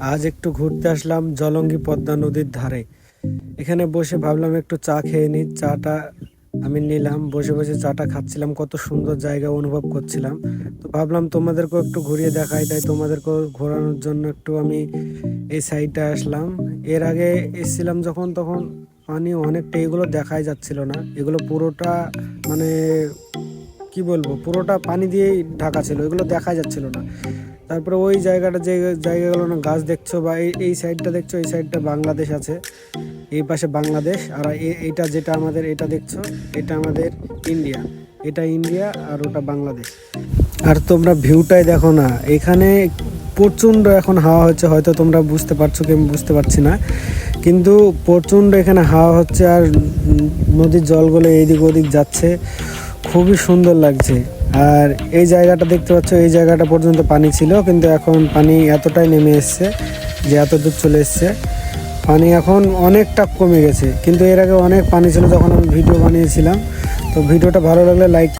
আজ একটু ঘুরতে আসলাম জলঙ্গি পদ্মা নদীর ধারে। এখানে বসে ভাবলাম একটু চা খেয়ে নিই চাটা আমি নিলাম। বসে বসে চাটা খাচ্ছিলাম, কত সুন্দর জায়গা অনুভব করছিলাম। তো ভাবলাম তোমাদেরকেও একটু ঘুরিয়ে দেখাই, তাই তোমাদেরকেও ঘোরানোর জন্য একটু আমি এই সাইডটা আসলাম। এর আগে এসেছিলাম যখন, তখন পানি অনেকটা এগুলো দেখাই যাচ্ছিল না। এগুলো পুরোটা মানে কি বলব, পুরোটা পানি দিয়েই ঢাকা ছিল, এগুলো দেখা যাচ্ছিল না। তারপরে ওই জায়গাটা যে জায়গাগুলো না, গাছ দেখছ বা এই এই সাইডটা দেখছ, এই সাইডটা বাংলাদেশ আছে। এই পাশে বাংলাদেশ, আর এ- এইটা যেটা আমাদের, এটা দেখছ, এটা আমাদের ইন্ডিয়া এটা ইন্ডিয়া আর ওটা বাংলাদেশ। আর তোমরা ভিউটাই দেখো না, এখানে প্রচণ্ড এখন হাওয়া হচ্ছে, হয়তো তোমরা বুঝতে পারছ কি আমি বুঝতে পারছি না। কিন্তু প্রচণ্ড এখানে হাওয়া হচ্ছে আর নদীর জলগুলো এইদিক ওদিক যাচ্ছে, খুবই সুন্দর লাগছে। আর এই জায়গাটা দেখতে পাচ্ছ, এই জায়গাটা পর্যন্ত পানি ছিল, কিন্তু এখন পানি এতটাই নেমে এসছে যে এত দূর চলে এসছে। পানি এখন অনেকটা কমে গেছে, কিন্তু এর আগে অনেক পানি ছিল যখন আমি ভিডিও বানিয়েছিলাম। তো ভিডিওটা ভালো লাগলে লাইক